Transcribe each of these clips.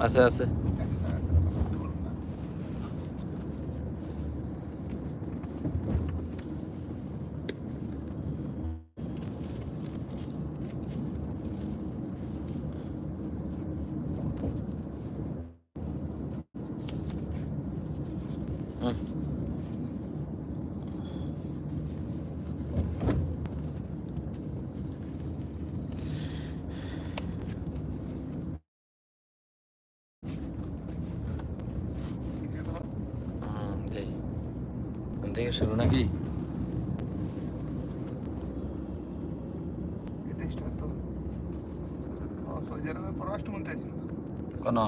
আছে আছে হুম। হুম, দেই। এখান থেকে শুরু নাকি? পররাষ্ট্রমন্ত্রী কোন?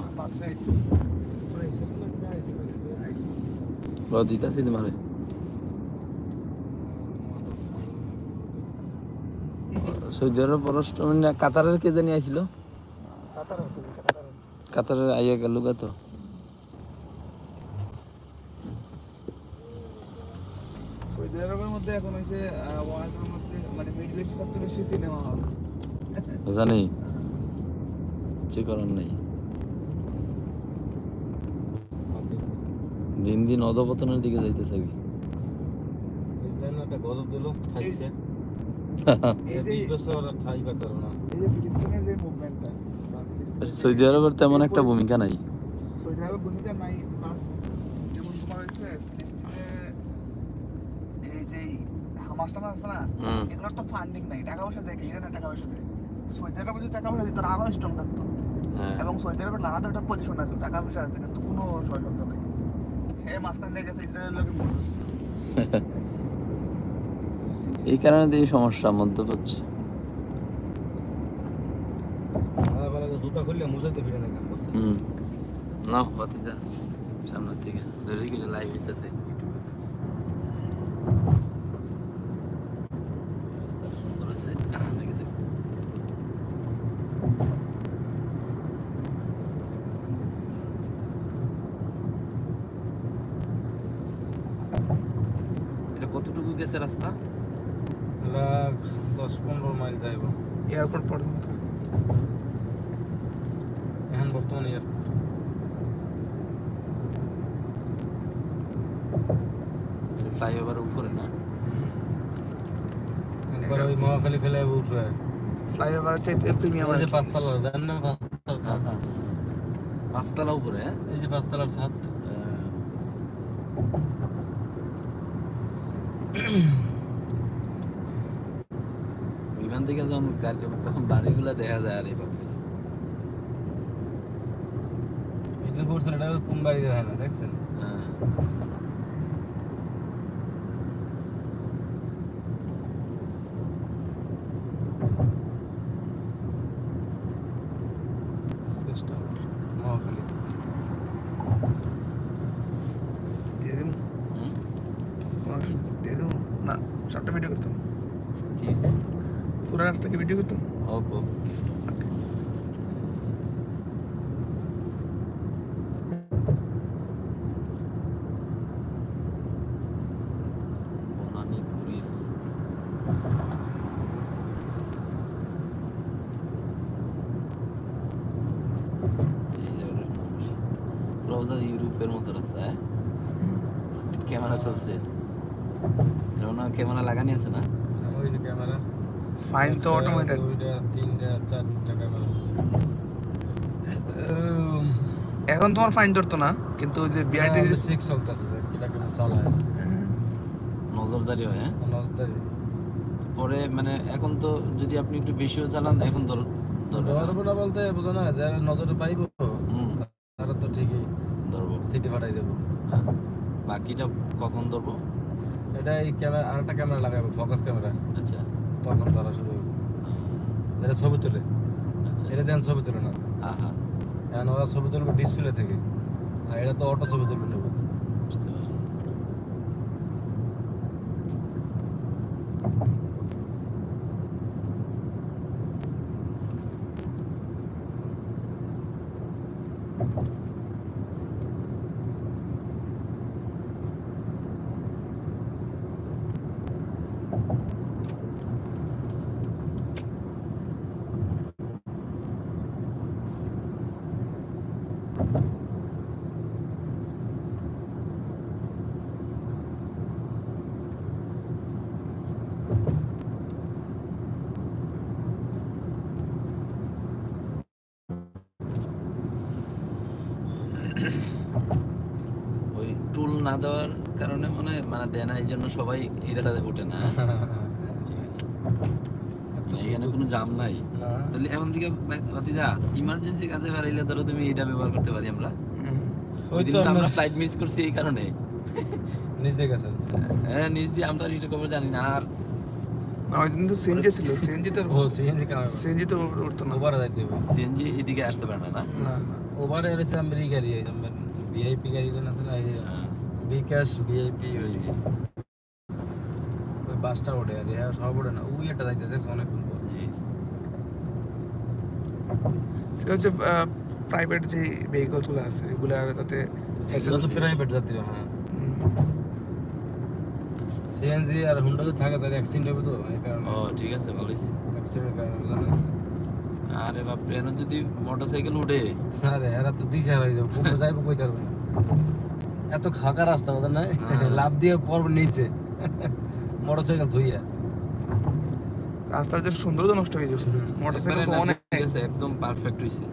সৌদি আরব কাতারের কে জানি আইছিল? কাতারের আইয়া গেল গা তো সৌদি আরবের মধ্যে এখন হয়েছে ওয়ার্ল্ডের মধ্যে মানে মিডল ইস্ট সবচেয়ে বেশি সিনেমা হল জানি। কিছু করার নেই। দিন দিন অধপতনের দিকে যাইতে থাকি। গজব দিল সৌদি আরবের তেমন একটা ভূমিকা নাই। সৌদি আরবের ভূমিকা নাই প্লাস যেমন তোমার হচ্ছে ফিলিস্তিনে এই যে হামাস আছে না এগুলোর তো ফান্ডিং নাই টাকা পয়সা দেয় ইরানের টাকা পয়সা দেয়। সৌদি আরবে যদি টাকা পয়সা দিত আরও স্ট্রং থাকতো। হ্যাঁ। এবং সৌদি আরবের একটা পজিশন আছে টাকা পয়সা আছে কিন্তু কোনো সহযোগিতা নেই হে মাঝখান দিয়ে গেছে ইসরায়েলের এই কারণে তো এই সমস্যা জুতা খুললে ফিরে দেখলাম না হতে যা সামনের থেকে ধরে গেলে লাইভ হইতেছে সুন্দর আছে আহ, দেখে দেখ। এটা গেছে রাস্তা? দশ পনেরো মাইল যাইব। এয়ারপোর্ট পর্যন্ত এখন বর্তমানে এয়ারপোর্ট ফ্লাইওভার উপরে না? একবার ওই মহাখালী ফেলে উঠবে ফ্লাইওভার চাইতে প্রিমিয়াম যে পাঁচতলা দেন না পাঁচতলার ছাদ? পাঁচতলা উপরে হ্যাঁ? এই যে পাঁচতলার ছাদ বিমান থেকে যখন গাড়ি বাড়িগুলা দেখা যায় আরে বাপরে এটা করছেন এটা কোন বাড়ি দেখেন না দেখছেন? হ্যাঁ। দিয়ে দেবো না সবটা ভিডিও করতাম। কি হয়েছে? পুরো রাস্তাকে ভিডিও করতাম ওপ ওপ পুরীর এই জায়গাটার নাম কি? পুরো ইউরোপের মতো রাস্তা হ্যাঁ? স্পিড ক্যামেরা চলছে। এরকম ক্যামেরা লাগানি আছে না? ওই যে ক্যামেরা ফাইন তো অটোমেটেড দুইটা তিনটা চারটা ক্যামেরা এখন তোমার ফাইন ধরতো না কিন্তু ওই যে বিআরটি সিক্স চলতেছে এটা কেন চালায়? নজরদারি হয় হ্যাঁ? নজদারি পরে মানে এখন তো যদি আপনি একটু বেশিও চালান এখন ধর ধরবে না। বলতে বোঝো না যারা নজরে পাইব হুম। তারা তো ঠিকই ধরবো। সিটি ফাটাই দেবো। হ্যাঁ বাকিটা কখন ধরবো? এটা এই ক্যামেরা আরেকটা ক্যামেরা লাগাবো ফোকাস ক্যামেরা। আচ্ছা। তখন তারা শুরু এটা ছবি তোলে। আচ্ছা। এটা দেন ছবি তোলে না। হ্যাঁ হ্যাঁ। এখন ওরা ছবি তুলবে ডিসপ্লে থেকে। আর এটা তো অটো ছবি তুলবে নেব ওই টুল না দেওয়ার কারণে মনে মানে দেয় না এই জন্য সবাই ওঠে না। ঠিক আছে। এখানে কোনো জাম নাই। তাহলে এখন থেকে যা ইমার্জেন্সি কাজে বেরাইলে ধরো তুমি এটা ব্যবহার করতে পারি আমরা। ওই দিন আমরা ফ্লাইট মিস করছি এই কারণে। নিজে গেছেন। হ্যাঁ নিজ দিয়ে আমরা এটা খবর জানি না। আর না ওই দিন তো সিএনজি ছিল সিএনজি তো ও সিএনজি কামাই সিএনজি তো উঠতো না। ওভারে যাইতে হবে। সিএনজি এদিকে আসতে পারে না না? না। ওভারে এসে আমি গাড়ি এই যে ভিআইপি গাড়ি কোন আছে না এই যে হ্যাঁ, বিকাশ ভিআইপি ওই ওই যে। ওই বাসটা ওঠে আর হ্যাঁ সব ওঠে না। ওই একটা যাইতে দেখছে অনেকক্ষণ পর। জি। এটা হচ্ছে প্রাইভেট যে ভেহিকলগুলো আছে এগুলো আর তাতে প্রাইভেট যাত্রী হ্যাঁ। সিএনজি আর হুন্ডা তো থাকে তার অ্যাক্সিডেন্ট হবে তো এই কারণে। ও ঠিক আছে ভালোই অ্যাক্সিডেন্টের কারণে জানে আরে এখন যদি মোটরসাইকেল উঠে। আরে এরা তো দিশা হয়ে যাবে কোথাও যাইবো কইতে পারবে না এত খাকা রাস্তা বোঝেন না? হ্যাঁ। লাভ দিয়ে পর্ব নিচে মোটরসাইকেল ধুইয়া। রাস্তার যে সৌন্দর্য নষ্ট হয়ে যাচ্ছে হুম। মোটরসাইকেল তো অনেক। আছে একদম পারফেক্ট হইছে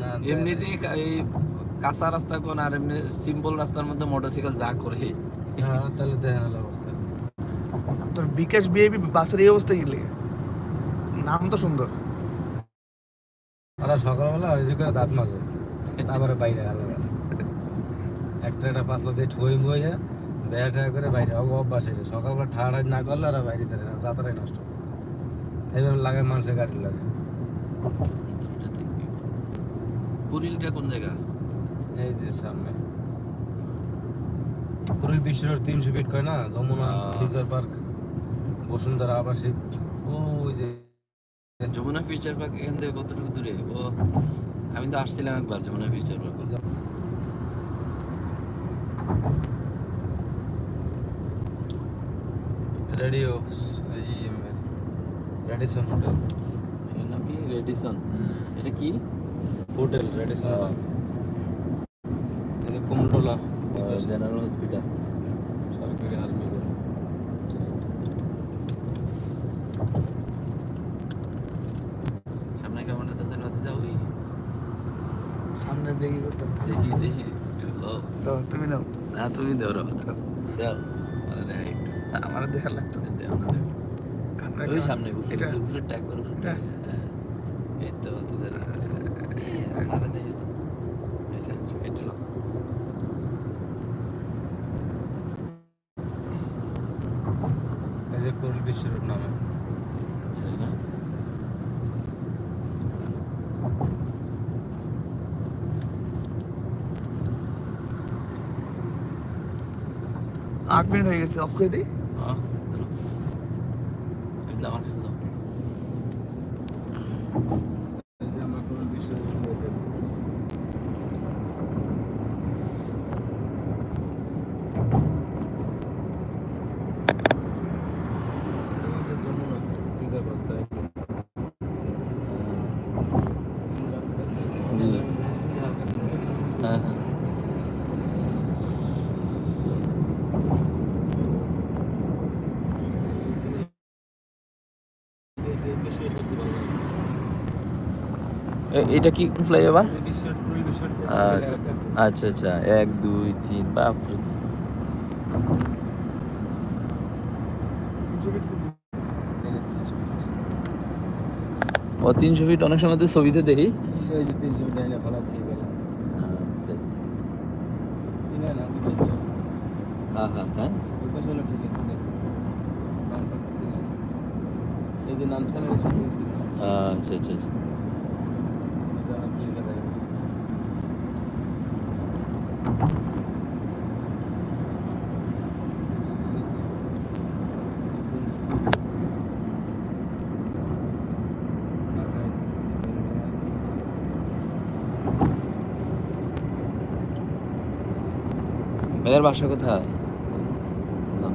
না এমনিতে এই কাঁচা রাস্তা কোন আর এমনি সিম্পল রাস্তার মধ্যে মোটরসাইকেল যা করে। হ্যাঁ তাহলে দেখেন হলো অবস্থা। তোর বিকাশ বিআইপি বাসের এই অবস্থা কি লেগে নাম তো সুন্দর। ওরা সকালবেলা হয়েছে করে দাঁত মাঝে তারপরে বাইরে গেল। একটা একটা পাতলা দিয়ে ঠই মইয়া বেয়া টেয়া করে বাইরে অব অভ্যাস হয়েছে সকালবেলা ঠাড়া না করলে ওরা বাইরে দেয় না যাত্রাই নষ্ট। এইভাবে লাগে মানুষের গাড়ি লাগে। এটা কুড়িলটা কোন জায়গা এই যে সামনে। কুড়িল বিশ্বের তিনশো ফিট কয় না? যমুনা। ফিচার পার্ক বসুন্ধরা আবাসিক। ওই যে যমুনা ফিচার পার্ক এখান থেকে কতটুকু দূরে? ও আমি তো আসছিলাম একবার Jamuna feature park radio Radisson hotel. এটার নাম কি? রেডিসন। এটা কি? হোটেল রেডিসন এই কুমটোলা জেনারেল হসপিটাল সরকারি আর্মি সামনে কেমন তো যেন যাও সামনে দেখি করতে দেখি দেখি তো তুমি নাও। না তুমি ধরো দাও। মানে দেখ আমার দেখা লাগতো। দেও না। ওই সামনে উপরে উপরে ট্যাগ করো উপরে। এই তো হতে যাবে মানে দেখ আচ্ছা এটা লো এই যে কুড়িল বিশ্বের নামে। আট মিনিট হয়ে গেছে অফ করে দিই? হ্যাঁ আমার কাছে দাও এই যে আমরা কুড়িল বিশ্বের যাইতেছি যমুনা ফিচার পার্ক জি। হ্যাঁ হ্যাঁ এ- এটা কি ফ্লাইওভার আচ্ছা আচ্ছা আচ্ছা। এক, দুই, তিন, বাপরে। ও, তিনশো ফিট অনেক সময় তো ছবিতে দেখি। হ্যাঁ হ্যাঁ হ্যাঁ। ঠিক আছে এই যে নাম। আচ্ছা আচ্ছা আচ্ছা এই যে আমরা কিলকাতা গেছি ভাইয়ের বাসা কোথায় না।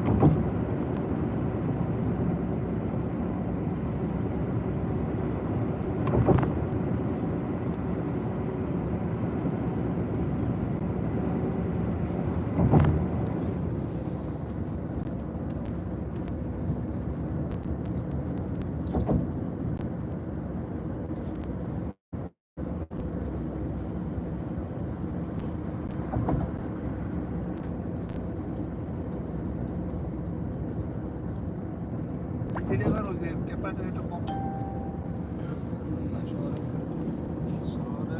সেটা এবার ওই যে টেম্পারেচার একটু কম হয়ে গেছে শহরে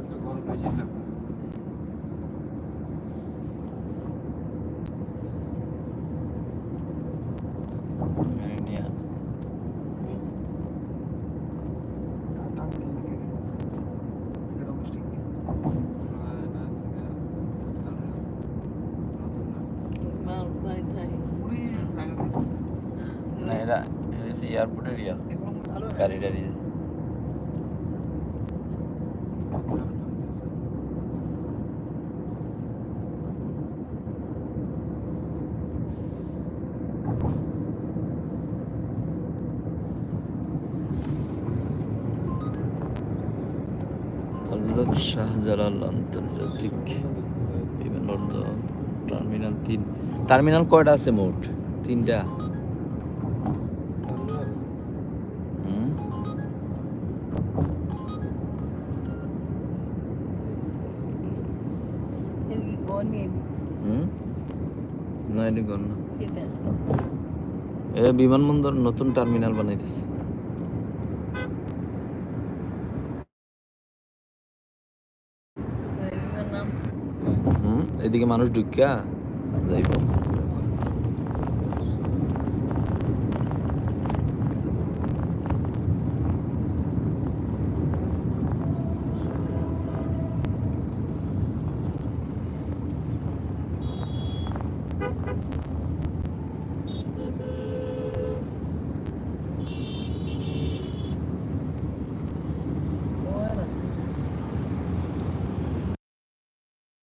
একটু গরম বেশি থাকে মেরিডিয়ান ডোমেস্টিক এটা হচ্ছে এয়ারপোর্ট এরিয়া গাড়ি টাড়ি শাহজালাল আন্তর্জাতিক বিমানবন্দর, টার্মিনাল তিন। টার্মিনাল কয়টা আছে মোট? তিনটা। না এটা গণ না। এ বিমানবন্দর নতুন টার্মিনাল বানাইতেছে। এদিকে মানুষ ঢুকিয়া যাইব।